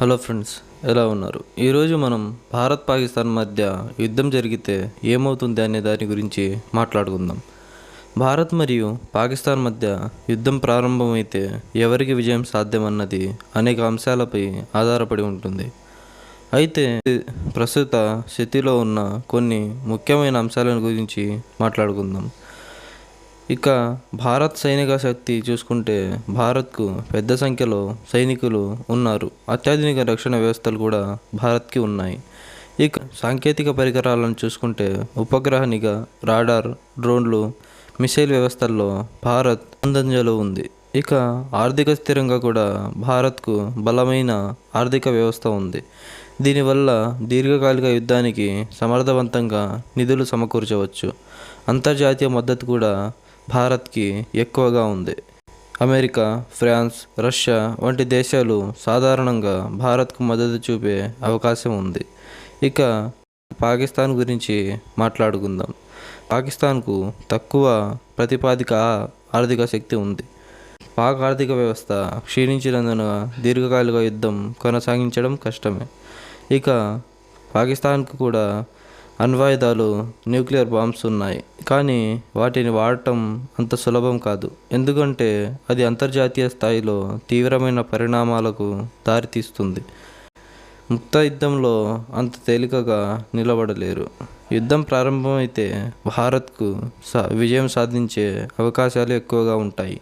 Hello friends ఎలా ఉన్నారు? ఈరోజు మనం భారత్ పాకిస్తాన్ మధ్య యుద్ధం జరిగితే ఏమవుతుంది అనే దాని గురించి మాట్లాడుకుందాం. భారత్ మరియు పాకిస్తాన్ మధ్య యుద్ధం ప్రారంభమైతే ఎవరికి విజయం సాధ్యమన్నది అనేక అంశాలపై ఆధారపడి ఉంటుంది. అయితే ప్రస్తుత స్థితిలో ఉన్న కొన్ని ముఖ్యమైన అంశాల గురించి మాట్లాడుకుందాం. ఇక భారత్ సైనిక శక్తి చూసుకుంటే భారత్కు పెద్ద సంఖ్యలో సైనికులు ఉన్నారు. అత్యాధునిక రక్షణ వ్యవస్థలు కూడా భారత్కి ఉన్నాయి. ఇక సాంకేతిక పరికరాలను చూసుకుంటే ఉపగ్రహ నిఘా రాడార్ డ్రోన్లు మిసైల్ వ్యవస్థల్లో భారత్ ముందంజలో ఉంది. ఇక ఆర్థిక స్థిరంగా కూడా భారత్కు బలమైన ఆర్థిక వ్యవస్థ ఉంది. దీనివల్ల దీర్ఘకాలిక యుద్ధానికి సమర్థవంతంగా నిధులు సమకూర్చవచ్చు. అంతర్జాతీయ మద్దతు కూడా భారత్కి ఎక్కువగా ఉంది. అమెరికా ఫ్రాన్స్ రష్యా వంటి దేశాలు సాధారణంగా భారత్కు మద్దతు చూపే అవకాశం ఉంది. ఇక పాకిస్తాన్ గురించి మాట్లాడుకుందాం. పాకిస్తాన్కు తక్కువ ప్రతిపాదిక ఆర్థిక శక్తి ఉంది. పాక్ ఆర్థిక వ్యవస్థ క్షీణించినందున దీర్ఘకాలిక యుద్ధం కొనసాగించడం కష్టమే. ఇక పాకిస్తాన్కు కూడా అణ్వాయుధాలు న్యూక్లియర్ బాంబ్స్ ఉన్నాయి కానీ వాటిని వాడటం అంత సులభం కాదు. ఎందుకంటే అది అంతర్జాతీయ స్థాయిలో తీవ్రమైన పరిణామాలకు దారితీస్తుంది. ముక్త యుద్ధంలో అంత తేలికగా నిలబడలేరు. యుద్ధం ప్రారంభమైతే భారత్కు సా విజయం సాధించే అవకాశాలు ఎక్కువగా ఉంటాయి.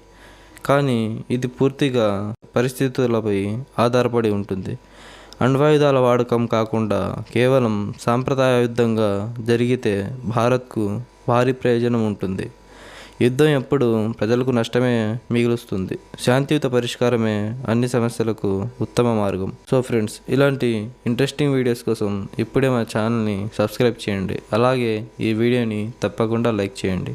కానీ ఇది పూర్తిగా పరిస్థితులపై ఆధారపడి ఉంటుంది. అణ్వాయుధాల వాడకం కాకుండా కేవలం సాంప్రదాయయుద్ధంగా జరిగితే భారత్కు భారీ ప్రయోజనం ఉంటుంది. యుద్ధం ఎప్పుడు ప్రజలకు నష్టమే మిగులుస్తుంది. శాంతియుత పరిష్కారమే అన్ని సమస్యలకు ఉత్తమ మార్గం. సో ఫ్రెండ్స్ ఇలాంటి ఇంట్రెస్టింగ్ వీడియోస్ కోసం ఇప్పుడే మా ఛానల్ని సబ్స్క్రైబ్ చేయండి. అలాగే ఈ వీడియోని తప్పకుండా లైక్ చేయండి.